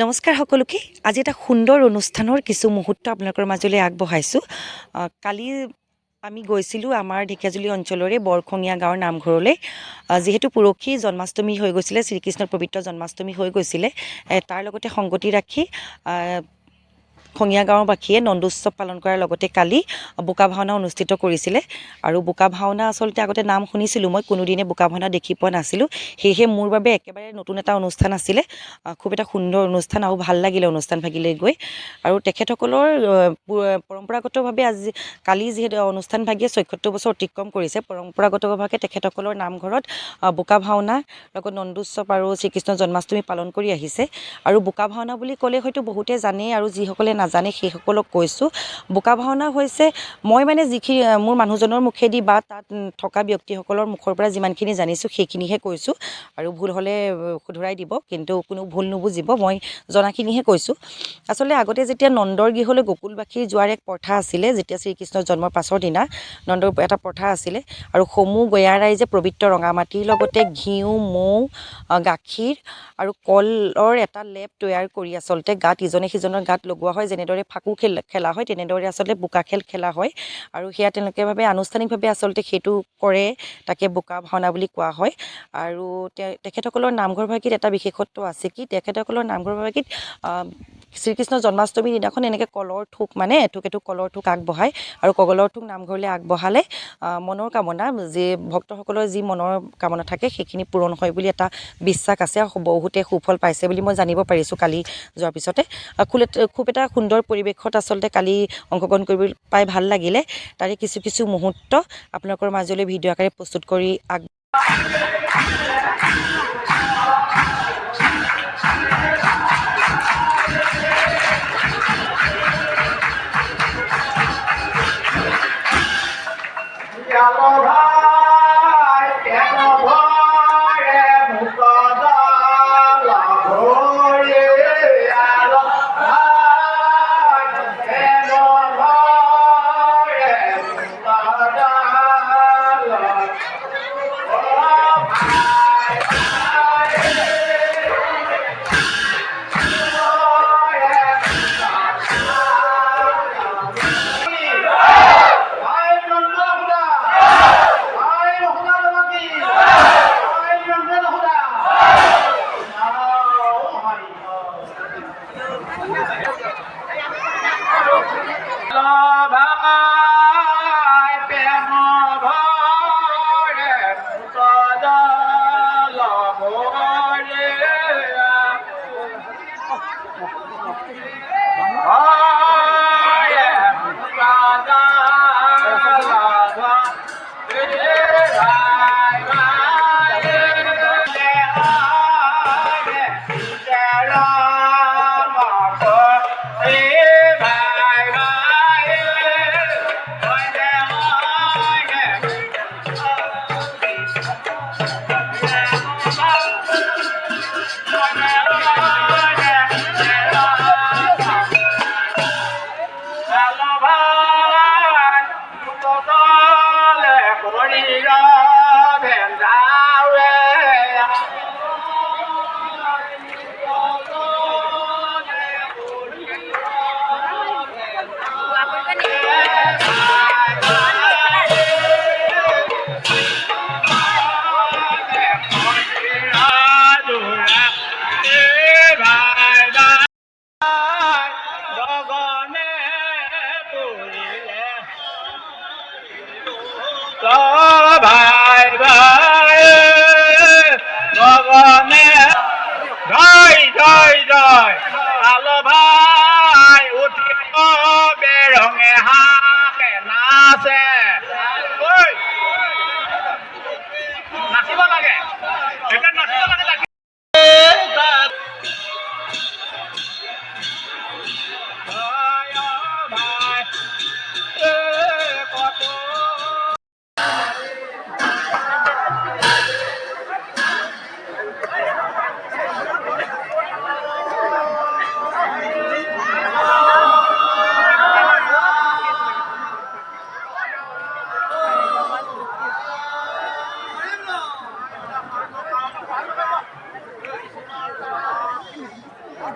নমস্কাৰ সকলোকে। আজি এটা সুন্দৰ অনুষ্ঠানৰ কিছু মুহূৰ্ত আপোনালোকৰ মাজলৈ আগবঢ়াইছোঁ। কালি আমি গৈছিলোঁ আমাৰ ঢেকীয়াজুলি অঞ্চলৰে বৰখঙীয়া গাঁৱৰ নামঘৰলৈ। যিহেতু পৰহি জন্মাষ্টমী হৈ গৈছিলে, শ্ৰীকৃষ্ণৰ পবিত্ৰ জন্মাষ্টমী হৈ গৈছিলে তাৰ লগতে সংগতি ৰাখি খঙীয়া গাঁওবাসীয়ে নন্দোৎসৱ পালন কৰাৰ লগতে কালি বোকা ভাওনা অনুষ্ঠিত কৰিছিলে। আৰু বোকা ভাওনা আচলতে আগতে নাম শুনিছিলোঁ মই কোনোদিনে বোকা ভাওনা দেখি পোৱা নাছিলোঁ। সেয়েহে মোৰ বাবে একেবাৰে নতুন এটা অনুষ্ঠান আছিলে। খুব এটা সুন্দৰ অনুষ্ঠান আৰু ভাল লাগিলে অনুষ্ঠানভাগিলৈ গৈ। আৰু তেখেতসকলৰ পৰম্পৰাগতভাৱে আজি কালি যিহেতু অনুষ্ঠানভাগিয়ে ছয়সত্তৰ বছৰ অতিক্ৰম কৰিছে পৰম্পৰাগতভাৱে তেখেতসকলৰ নামঘৰত বোকা ভাওনা লগত নন্দোৎসৱ আৰু শ্ৰীকৃষ্ণ জন্মাষ্টমী পালন কৰি আহিছে। আৰু বোকা ভাওনা বুলি ক'লে হয়তো বহুতে জানেই আৰু যিসকলে নাজানে সেইসকলক কৈছোঁ। বোকা ভাওনা হৈছে মই মানে যিখিনি মোৰ মানুহজনৰ মুখেদি বা তাত থকা ব্যক্তিসকলৰ মুখৰ পৰা যিমানখিনি জানিছোঁ সেইখিনিহে কৈছোঁ। আৰু ভুল হ'লে শুধৰাই দিব কিন্তু কোনো ভুল নুবুজিব মই জনাখিনিহে কৈছোঁ। আচলতে আগতে যেতিয়া নন্দৰ গৃহলৈ গকুলবাসী যোৱাৰ এক প্ৰথা আছিলে যেতিয়া শ্ৰীকৃষ্ণৰ জন্মৰ পাছৰ দিনা নন্দৰ এটা প্ৰথা আছিলে আৰু সমূহ গঞা ৰাইজে পবিত্ৰ ৰঙামাটিৰ লগতে ঘিউ মৌ গাখীৰ আৰু কলৰ এটা লেপ তৈয়াৰ কৰি আচলতে গাত ইজনে সিজনৰ গাত লগোৱা হয়। যেনেদৰে ফাকু খেল খেলা হয় তেনেদৰে আচলতে বোকা খেল খেলা হয়। আৰু সেয়া তেওঁলোকে ভাবে আনুষ্ঠানিকভাৱে আচলতে সেইটো কৰে তাকে বোকা ভাওনা বুলি কোৱা হয়। আৰু তেখেতসকলৰ নামঘৰভাগিত এটা বিশেষত্ব আছে কি? তেখেতসকলৰ নামঘৰভাগিত শ্ৰীকৃষ্ণ জন্মাষ্টমীৰ দিনাখন এনেকৈ কলৰ থোক মানে এঠোক এঠোক কলৰ থোক আগবঢ়ায় আৰু কলৰ থোক নামঘৰলৈ আগবঢ়ালে মনৰ কামনা, যি ভক্তসকলৰ যি মনৰ কামনা থাকে সেইখিনি পূৰণ হয় বুলি এটা বিশ্বাস আছে আৰু বহুতে সুফল পাইছে বুলি মই জানিব পাৰিছোঁ কালি যোৱাৰ পিছতে। খুব এটা খুব এটা সুন্দৰ পৰিৱেশত আচলতে কালি অংশগ্ৰহণ কৰিব পাই ভালো লাগিলে। তাৰে কিছু কিছু মুহূৰ্ত আপোনালোকৰ মাজলৈ ভিডিঅ' আকাৰে প্ৰস্তুত কৰি আগ ஒளிரா সাহেবা